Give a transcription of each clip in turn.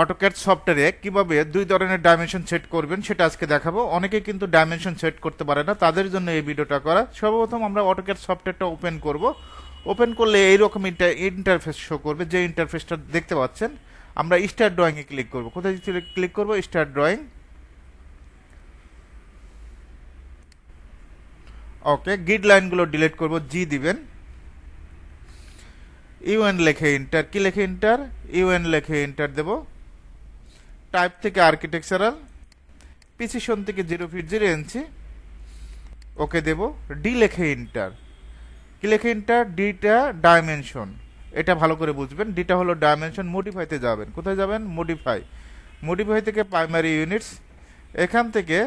AutoCAD সফটওয়্যারে কীভাবে দুই ধরনের ডাইমেনশন সেট করবেন সেটা আজকে দেখাবো। অনেকে কিন্তু ডাইমেনশন সেট করতে পারে না, তাদের জন্য এই ভিডিওটা করা। সর্বপ্রথম আমরা অটোক্যাড সফটওয়্যারটা ওপেন করব। ওপেন করলে এইরকম ইন্টারফেস শো করবে, যে ইন্টারফেসটা দেখতে পাচ্ছেন। আমরা স্টার ড্রয়িং এ ক্লিক করব। কোথায় ক্লিক করব? স্টার ড্রয়িং ওকে গিড লাইনগুলো ডিলিট করব জি দিবেন। ইউএন লেখে ইন্টার কি লেখে ইন্টার ইউএন লেখে ইন্টার দেব। টাইপ থেকে আর্কিটেকচারাল পিসিশন থেকে zero feet zero inch okay দেব ডি লেখে ইন্টার কি লেখে ইন্টার ডিটা ডাইমেনশন এটা ভালো করে বুঝবেন। ডিটা হলো ডাইমেনশন মডিফাইতে যাবেন। কোথায় যাবেন? মডিফাই মডিফাই থেকে প্রাইমারি ইউনিটস এখান থেকে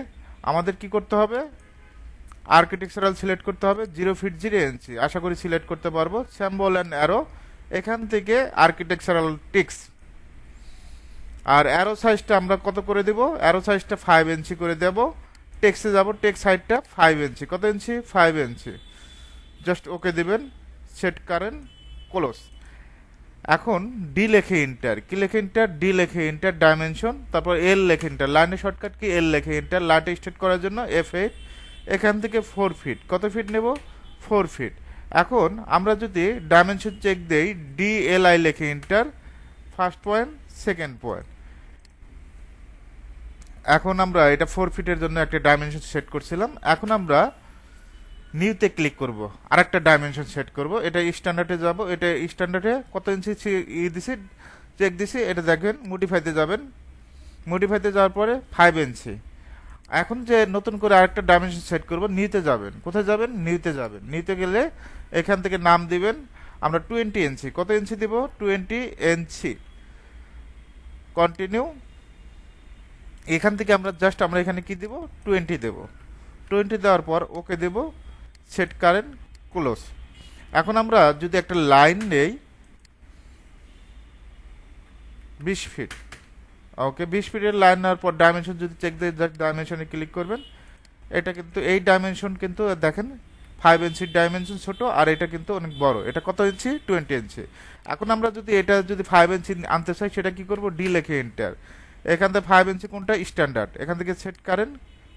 আমাদের কি করতে হবে? আর্কিটেকচারাল সিলেক্ট করতে হবে। জিরো ফিট জিরো ইঞ্চি আশা করি সিলেক্ট করতে পারব। স্যাম্বল অ্যান্ড অ্যারো এখান থেকে আর্কিটেকচারাল টিক্স আর অ্যারো সাইজটা আমরা কত করে দেব? অ্যারো সাইজটা ফাইভ ইঞ্চি করে দেব। টেক্সে যাব টেক্স সাইডটা ফাইভ ইঞ্চি কত inch five inch just okay দিবেন। সেট কারেন্ট ক্লোজ এখন ডি লেখে ইন্টার কি লেখে ইন্টার ডি লেখে ইন্টার ডাইমেনশন তারপর এল লেখে ইন্টার লাইনের শর্টকাট কি? এল লেখে ইন্টার লাইট স্টেট করার জন্য এফ এইট এখান থেকে ফোর ফিট কত ফিট নেব? ফোর ফিট এখন আমরা যদি ডাইমেনশন চেক দেই ডি এল আই লেখে enter first point second point এখন আমরা এটা ফোর ফিটের জন্য একটা ডাইমেনশন সেট করছিলাম। এখন আমরা নিউতে ক্লিক করব। আর একটা ডাইমেনশন সেট করব। এটা স্ট্যান্ডার্ডে যাব। এটা স্ট্যান্ডার্ডে কত ইঞ্চি ই দিছি? চেক দিছি। এটা দেখবেন মডিফাইতে যাবেন। মডিফাইতে যাওয়ার পরে ফাইভ ইঞ্চি এখন যে নতুন করে আরেকটা ডাইমেনশন সেট করব নিউতে যাবেন। কোথায় যাবেন? নিউতে যাবেন। নিতে গেলে এখান থেকে নাম দিবেন। আমরা টোয়েন্টি ইঞ্চি কত ইঞ্চি দিব? টোয়েন্টি ইঞ্চি কন্টিনিউ এখান থেকে আমরা জাস্ট আমরা এখানে কি দিব? টোয়েন্টি দেব। টোয়েন্টি দেওয়ার পর ওকে দেব সেট কারেন্ট ক্লোজ এখন আমরা যদি একটা লাইন নেই, বিশ ফিট ওকে, বিশ ফিটের লাইন নেওয়ার পর ডাইমেনশন যদি চেক দিয়ে ডাইমেনশনে ক্লিক করবেন। এটা কিন্তু, এই ডাইমেনশন কিন্তু দেখেন ফাইভ ইঞ্চির ডাইমেনশন ছোট আর এটা কিন্তু অনেক বড়। এটা কত ইঞ্চি টোয়েন্টি ইঞ্চি এখন আমরা যদি এটা যদি ফাইভ ইঞ্চি আনতে চাই, সেটা কি করব? ডি লেখে এন্টার এখান থেকে ফাইভ ইঞ্চি কোনটা? স্ট্যান্ডার্ড এখান থেকে সেট কারেন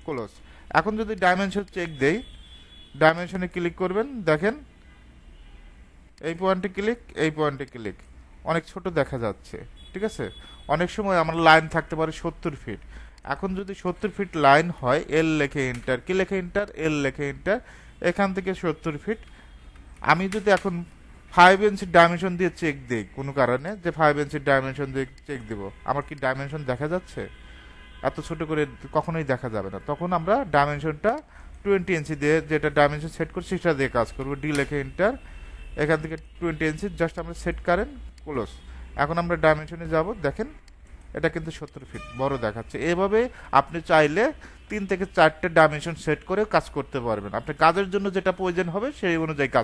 ক্লোজ এখন যদি ডাইমেনশন চেক দেই ডাইমেনশনে ক্লিক করবেন, দেখেন। এই পয়েন্টে ক্লিক এই পয়েন্টে ক্লিক অনেক ছোট দেখা যাচ্ছে, ঠিক আছে? অনেক সময় আমার লাইন থাকতে পারে সত্তর ফিট এখন যদি সত্তর ফিট লাইন হয় এল লেখে ইন্টার কি লেখে ইন্টার এল লেখে ইন্টার এখান থেকে সত্তর ফিট আমি যদি এখন ফাইভ ইঞ্চির ডাইমেনশন দিয়ে চেক দিই, কোনো কারণে যে ফাইভ ইঞ্চির ডাইমেনশন দিয়ে চেক দিব। আমার কি ডাইমেনশন দেখা যাচ্ছে? এত ছোট করে কখনোই দেখা যাবে না। তখন আমরা ডাইমেনশনটা টোয়েন্টি ইঞ্চি দিয়ে যেটা ডাইমেনশন সেট করছি সেটা দিয়ে কাজ করব। ডি লেখে ইন্টার এখান থেকে টোয়েন্টি ইঞ্চি জাস্ট আমরা সেট কারেন ক্লোজ এখন আমরা ডাইমেনশনে যাব, দেখেন, এটা কিন্তু সত্তর ফিট বড় দেখাচ্ছে। এভাবে আপনি চাইলে তিন থেকে চারটে ডাইমেনশন সেট করে কাজ করতে পারবেন। আপনি কাজের জন্য যেটা প্রয়োজন হবে সেই অনুযায়ী কাজ